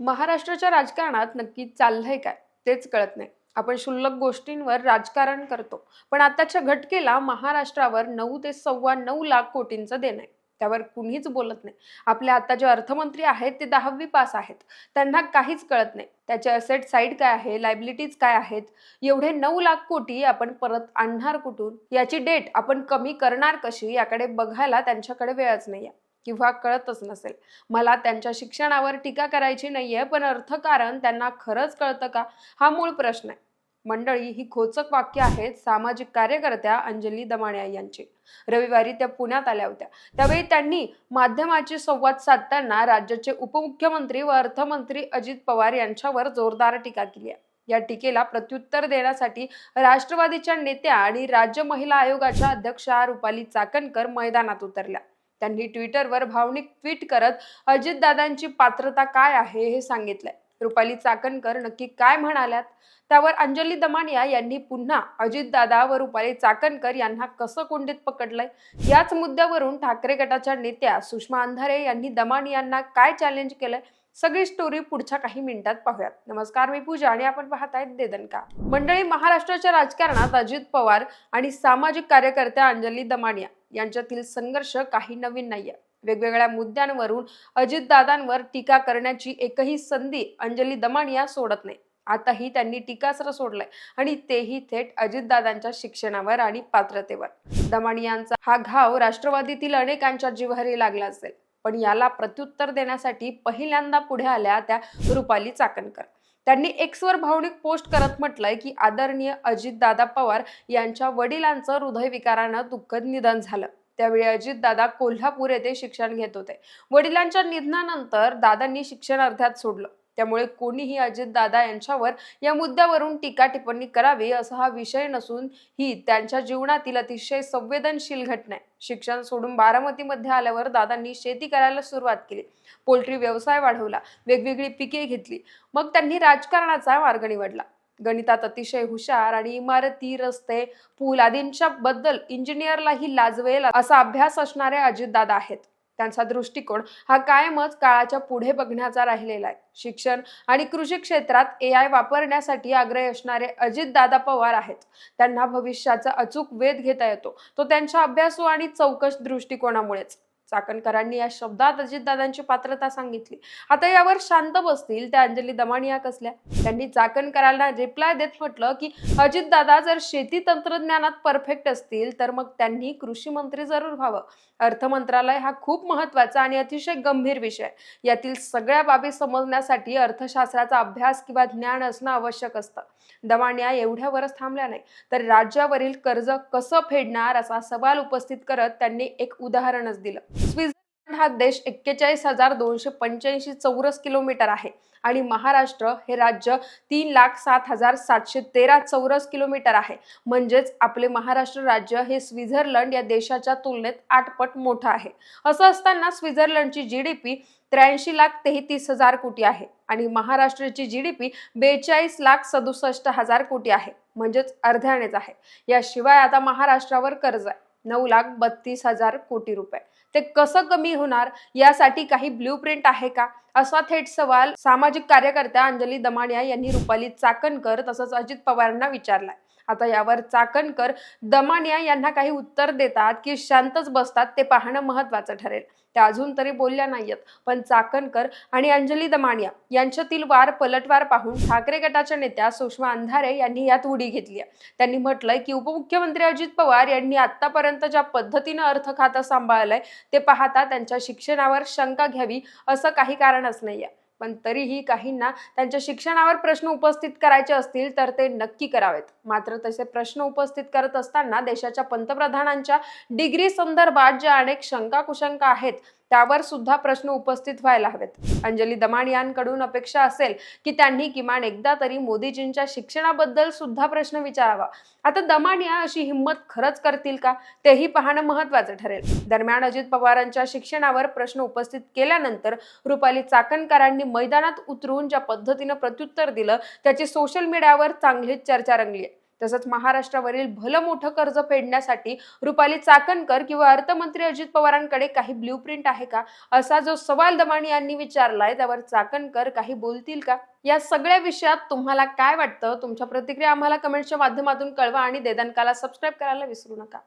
महाराष्ट्राच्या राजकारणात नक्की चाललंय काय? तेच कळत नाही. आपण क्षुल्लक गोष्टींवर राजकारण करतो. पण आताच्या घटकेला महाराष्ट्रावर नऊ ते सव्वा नऊ लाख कोटींचं देणं आहे. त्यावर कुणीच बोलत नाही. आपले आता जे अर्थमंत्री आहेत ते दहावी पास आहेत. त्यांना काहीच कळत नाही. त्याचे असेट साईड काय आहे? लायबिलिटीज काय आहेत? एवढे नऊ लाख कोटी आपण परत आणणार कुठून? याची डेट आपण कमी करणार कशी? याकडे बघायला त्यांच्याकडे वेळच नाहीये. किंवा कळतच नसेल. मला त्यांच्या शिक्षणावर टीका करायची नाहीये पण अर्थकारण त्यांना खरंच कळतं का? हा मूळ प्रश्न आहे. मंडळी ही खोचक वाक्य आहेत सामाजिक कार्यकर्त्या अंजली दमाण्या यांची. रविवारी त्या पुण्यात आल्या होत्या. त्यावेळी त्यांनी माध्यमाची संवाद साधताना राज्याचे उपमुख्यमंत्री व अर्थमंत्री अजित पवार यांच्यावर जोरदार टीका केली आहे. या टीकेला प्रत्युत्तर देण्यासाठी राष्ट्रवादीच्या नेत्या आणि राज्य महिला आयोगाच्या अध्यक्षा रुपाली चाकणकर मैदानात उतरल्या. त्यांनी ट्विटरवर भावनिक ट्विट करत अजितदादांची पात्रता काय आहे हे सांगितलंय. रुपाली चाकणकर नक्की काय म्हणाल्यात? त्यावर अंजली दमानिया यांनी पुन्हा अजितदादा व रुपाली चाकणकर यांना कसं कोंडीत पकडलंय? याच मुद्द्यावरून ठाकरे गटाच्या नेत्या सुषमा अंधारे यांनी दमानियांना काय चॅलेंज केलंय? सगळी स्टोरी पुढच्या काही मिनिटात पाहूयात. नमस्कार मी पूजा आणि आपण पाहत आहेत देदनका मंडळी महाराष्ट्राच्या राजकारणात अजित पवार आणि सामाजिक कार्यकर्त्या अंजली दमानिया यांच्यातील संघर्ष काही नवीन नाहीये. वेगवेगळ्या मुद्द्यांवरून अजितदादांवर टीका करण्याची एकही संधी अंजली दमानिया सोडत नाही. आताही त्यांनी टीकास्त्र सोडलंय आणि तेही थेट अजितदादांच्या शिक्षणावर आणि पात्रतेवर. दमानियांचा हा घाव राष्ट्रवादीतील अनेकांच्या जिव्हारी लागला असेल. पण याला प्रत्युत्तर देण्यासाठी पहिल्यांदा पुढे आल्या त्या रुपाली चाकणकर. त्यांनी एक्सवर भावनिक पोस्ट करत म्हटलंय की आदरणीय अजितदादा पवार यांच्या वडिलांचं हृदयविकारानं दुःखद निधन झालं. त्यावेळी अजितदादा कोल्हापूर येथे शिक्षण घेत होते. वडिलांच्या निधनानंतर दादांनी शिक्षण अर्ध्यात सोडलं. त्यामुळे कोणीही अजितदादा यांच्यावर या मुद्द्यावरून टीका टिप्पणी करावी असा हा विषय नसून ही त्यांच्या जीवनातील अतिशय संवेदनशील घटना आहे. शिक्षण सोडून बारामतीमध्ये आल्यावर दादांनी शेती करायला सुरुवात केली. पोल्ट्री व्यवसाय वाढवला. वेगवेगळी पिके घेतली. मग त्यांनी राजकारणाचा मार्ग निवडला. गणितात अतिशय हुशार आणि इमारती रस्ते पूल आदींच्या बद्दल इंजिनियरलाही लाजवेल असा अभ्यास असणारे अजितदादा आहेत. त्यांचा दृष्टिकोन हा कायमच काळाच्या पुढे बघण्याचा राहिलेला आहे. शिक्षण आणि कृषी क्षेत्रात ए आय वापरण्यासाठी आग्रही असणारे अजितदादा पवार आहेत. त्यांना भविष्याचा अचूक वेध घेता येतो. तो त्यांच्या अभ्यासू आणि चौकश दृष्टिकोनामुळेच. चाकणकरांनी या शब्दात अजितदादांची पात्रता सांगितली. आता यावर शांत बसतील त्या अंजली दमानिया कसल्या? त्यांनी चाकणकरांना रिप्लाय देत म्हटलं की अजितदादा जर शेती तंत्रज्ञानात परफेक्ट असतील तर मग त्यांनी कृषी मंत्री जरूर व्हावं. अर्थ मंत्रालय हा खूप महत्त्वाचा आणि अतिशय गंभीर विषय. यातील सगळ्या बाबी समजण्यासाठी अर्थशास्त्राचा अभ्यास किंवा ज्ञान असणं आवश्यक असतं. दमानिया एवढ्यावरच थांबल्या नाही तर राज्यावरील कर्ज कसं फेडणार असा सवाल उपस्थित करत त्यांनी एक उदाहरणच दिलं. स्वित्झर्लंड हा देश एक्केचाळीस हजार दोनशे पंच्याऐंशी चौरस किलोमीटर आहे. आणि महाराष्ट्र हे राज्य तीन लाख सात हजार सातशे तेरा चौरस किलोमीटर आहे. म्हणजेच आपले महाराष्ट्र राज्य हे स्वित्झर्लंड या देशाच्या तुलनेत आठपट मोठं आहे. असं असताना स्वित्झर्लंडची जी डी पी त्र्याऐंशी लाख तेहतीस हजार कोटी आहे. आणि महाराष्ट्राची जी डी पी बेचाळीस लाख सदुसष्ट हजार कोटी आहे. म्हणजेच अर्ध्यानेच आहे. याशिवाय आता महाराष्ट्रावर कर्ज आहे. नऊ लाख बत्तीस हजार कोटी रुपये. ते कसं कमी होणार यासाठी काही ब्ल्यू प्रिंट आहे का? असा थेट सवाल सामाजिक कार्यकर्त्या अंजली दमानिया यांनी रुपाली चाकणकर तसंच अजित पवारांना विचारलाय. आता यावर चाकणकर दमानिया यांना काही उत्तर देतात की शांतच बसतात ते पाहणं महत्वाचं ठरेल. त्या अजून तरी बोलल्या नाहीयेत पण चाकणकर आणि अंजली दमानिया यांच्यातील वार पलटवार पाहून ठाकरे गटाच्या नेत्या सुषमा अंधारे यांनी यात उडी घेतली आहे. त्यांनी म्हटलंय की उपमुख्यमंत्री अजित पवार यांनी आतापर्यंत ज्या पद्धतीनं अर्थ खातं सांभाळलंय ते पाहता त्यांच्या शिक्षणावर शंका घ्यावी असं काही कारणच नाहीये. पण तरीही काहींना त्यांच्या शिक्षणावर प्रश्न उपस्थित करायचे असतील तर ते नक्की करावेत. मात्र तसे प्रश्न उपस्थित करत असताना देशाच्या पंतप्रधानांच्या डिग्री संदर्भात ज्या अनेक शंका कुशंका आहेत त्यावर सुद्धा प्रश्न उपस्थित व्हायला हवेत. अंजली दमानियांकडून अपेक्षा असेल की त्यांनी किमान एकदा तरी मोदीजींच्या शिक्षणाबद्दल सुद्धा प्रश्न विचारावा. आता दमानिया अशी हिंमत खरंच करतील का? तेही पाहणं महत्वाचं ठरेल. दरम्यान अजित पवारांच्या शिक्षणावर प्रश्न उपस्थित केल्यानंतर रुपाली चाकणकरांनी मैदानात उतरून ज्या पद्धतीनं प्रत्युत्तर दिलं त्याची सोशल मीडियावर चांगलीच चर्चा रंगली आहे तसंच महाराष्ट्रावरील भलं मोठं कर्ज फेडण्यासाठी रुपाली चाकणकर किंवा अर्थमंत्री अजित पवारांकडे काही ब्ल्यू प्रिंट आहे का? असा जो सवाल दमाणी यांनी विचारलाय त्यावर चाकणकर काही बोलतील का? या सगळ्या विषयात तुम्हाला काय वाटतं? तुमच्या प्रतिक्रिया आम्हाला कमेंटच्या माध्यमातून कळवा आणि देदानकाला सबस्क्राईब करायला विसरू नका.